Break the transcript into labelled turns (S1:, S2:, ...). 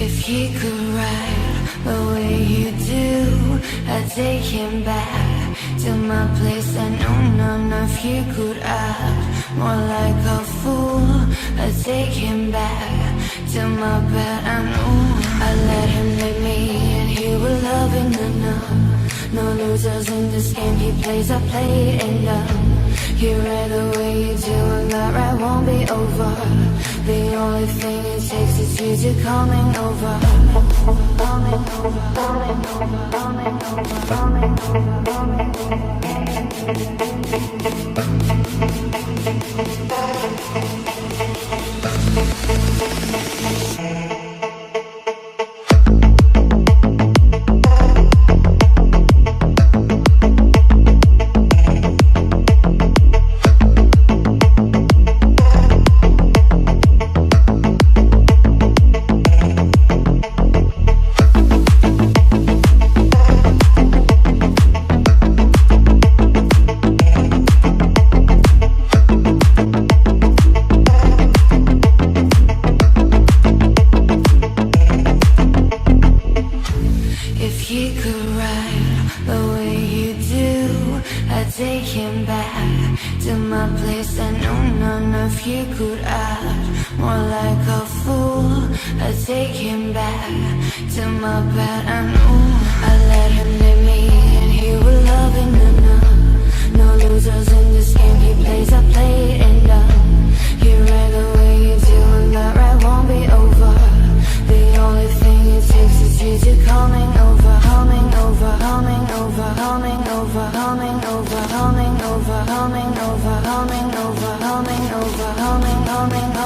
S1: If he could ride the way you do, I'd take him back to my place. I know none of he could act more like a fool. I'd take him back to my bed. I know I let him make me, and he love it enough. No losers in this game. He plays, I play, and um, he read the way you do, and won't be over. The only thing it takes is you to coming over. Coming over, coming over, coming over, coming over, coming over. Take him back to my place. I know none of you could act more like a fool. I'd take him back to my bed. I know coming,